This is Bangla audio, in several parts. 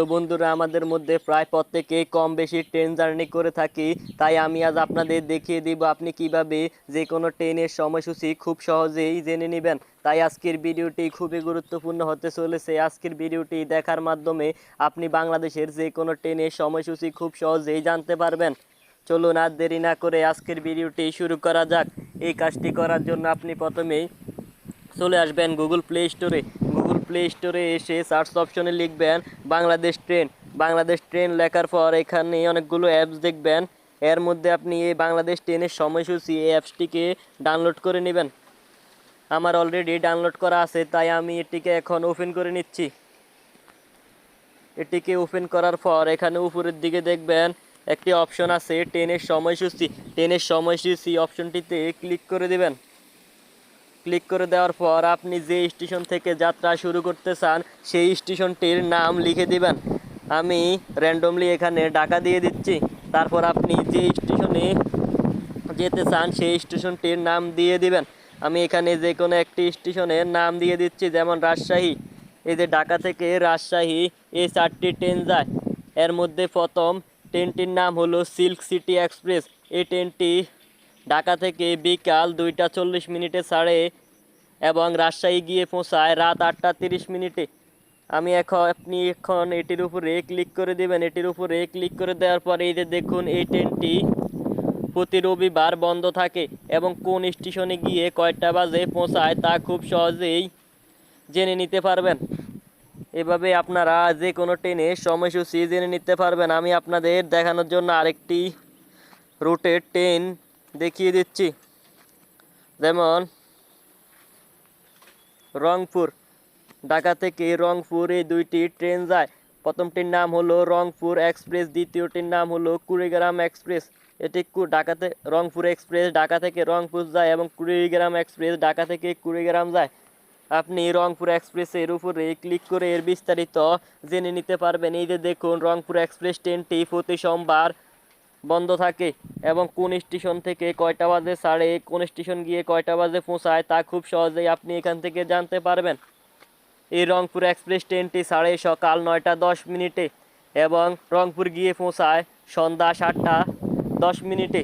তো বন্ধুরা, আমাদের মধ্যে প্রায় প্রত্যেকেই কম বেশি ট্রেন জার্নি করে থাকি। তাই আমি আজ আপনাদের দেখিয়ে দিব আপনি কীভাবে যে কোনো ট্রেনের সময়সূচি খুব সহজেই জেনে নেবেন। তাই আজকের ভিডিওটি খুবই গুরুত্বপূর্ণ হতে চলেছে। আজকের ভিডিওটি দেখার মাধ্যমে আপনি বাংলাদেশের যে কোনো ট্রেনের সময়সূচি খুব সহজেই জানতে পারবেন। চলুন আর দেরি না করে আজকের ভিডিওটি শুরু করা যাক। এই কাজটি করার জন্য আপনি প্রথমেই চলে আসবেন গুগল প্লে স্টোরে। গুগল প্লে স্টোরে এসে সার্চ অপশনে লিখবেন বাংলাদেশ ট্রেন বাংলাদেশ ট্রেন লেখার পর এখানে অনেকগুলো অ্যাপস দেখবেন। এর মধ্যে আপনি এই বাংলাদেশ ট্রেনের সময়সূচি এই অ্যাপসটিকে ডাউনলোড করে নেবেন। আমার অলরেডি ডাউনলোড করা আছে, তাই আমি এটিকে এখন ওপেন করে নিচ্ছি। এটিকে ওপেন করার পর এখানে উপরের দিকে দেখবেন একটি অপশন আছে ট্রেনের সময়সূচি। ট্রেনের সময়সূচি অপশনটিতে ক্লিক করে দেবেন। ক্লিক করে দেওয়ার পর আপনি যে স্টেশন থেকে যাত্রা শুরু করতে চান, সেই স্টেশনটির নাম লিখে দিবেন। আমি র্যান্ডমলি এখানে ডাকা দিয়ে দিচ্ছি। তারপর আপনি যে স্টেশনে যেতে চান, সেই স্টেশনটির নাম দিয়ে দিবেন। আমি এখানে যে কোনো একটি স্টেশনের নাম দিয়ে দিচ্ছি, যেমন রাজশাহী। এই যে ঢাকা থেকে রাজশাহী, এই চারটি ট্রেন যায়। এর মধ্যে প্রথম ট্রেনটির নাম হলো সিল্ক সিটি এক্সপ্রেস। এই ট্রেনটি ঢাকা থেকে বিকাল দুইটা চল্লিশ মিনিটে ছাড়ে এবং রাজশাহী গিয়ে পৌঁছায় রাত আটটা তিরিশ মিনিটে। আমি এখন, আপনি এখন এটির উপরে ক্লিক করে দেবেন। এটির উপরে ক্লিক করে দেওয়ার পরে এই যে দেখুন, এই ট্রেনটি প্রতি রবিবার বন্ধ থাকে এবং কোন স্টেশনে গিয়ে কয়টা বাজে পৌঁছায় তা খুব সহজেই জেনে নিতে পারবেন। এভাবে আপনারা যে কোনো ট্রেনের সময়সূচি জেনে নিতে পারবেন। আমি আপনাদের দেখানোর জন্য আরেকটি রুটের ট্রেন দেখিয়ে দিচ্ছি। যেমন, রংপুর। ঢাকা থেকে রংপুর এই দুইটি ট্রেন যায়। প্রথমটির নাম হলো রংপুর এক্সপ্রেস, দ্বিতীয়টির নাম হলো কুড়িগ্রাম এক্সপ্রেস। এটি ঢাকাতে রংপুর এক্সপ্রেস ঢাকা থেকে রংপুর যায় এবং কুড়িগ্রাম এক্সপ্রেস ঢাকা থেকে কুড়িগ্রাম যায়। আপনি রংপুর এক্সপ্রেসের উপরে ক্লিক করে এর বিস্তারিত জেনে নিতে পারবেন। এই যে দেখুন, রংপুর এক্সপ্রেস ট্রেনটি প্রতি সোমবার বন্ধ থাকে এবং কোন স্টেশন থেকে কয়টা বাজে ছাড়ে কোন স্টেশন গিয়ে কয়টা বাজে পৌঁছায় তা খুব সহজেই আপনি এখান থেকে জানতে পারবেন। এই রংপুর এক্সপ্রেস ট্রেনটি সাড়ে সকাল নয়টা দশ মিনিটে এবং রংপুর গিয়ে পৌঁছায় সন্ধ্যা সাতটা দশ মিনিটে।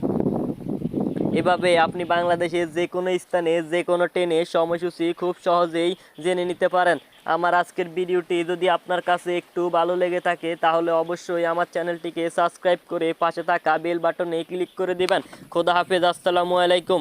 এভাবে আপনি বাংলাদেশের যে কোনো স্থানে, যে কোনো ট্রেনের সময়সূচি খুব সহজেই জেনে নিতে পারেন। আমার আজকের ভিডিওটি যদি আপনার কাছে একটু ভালো লেগে থাকে, তাহলে অবশ্যই আমার চ্যানেলটিকে সাবস্ক্রাইব করে পাশে থাকা বেল বাটনে ক্লিক করে দেবেন। খোদা হাফেজ, আসসালামু আলাইকুম।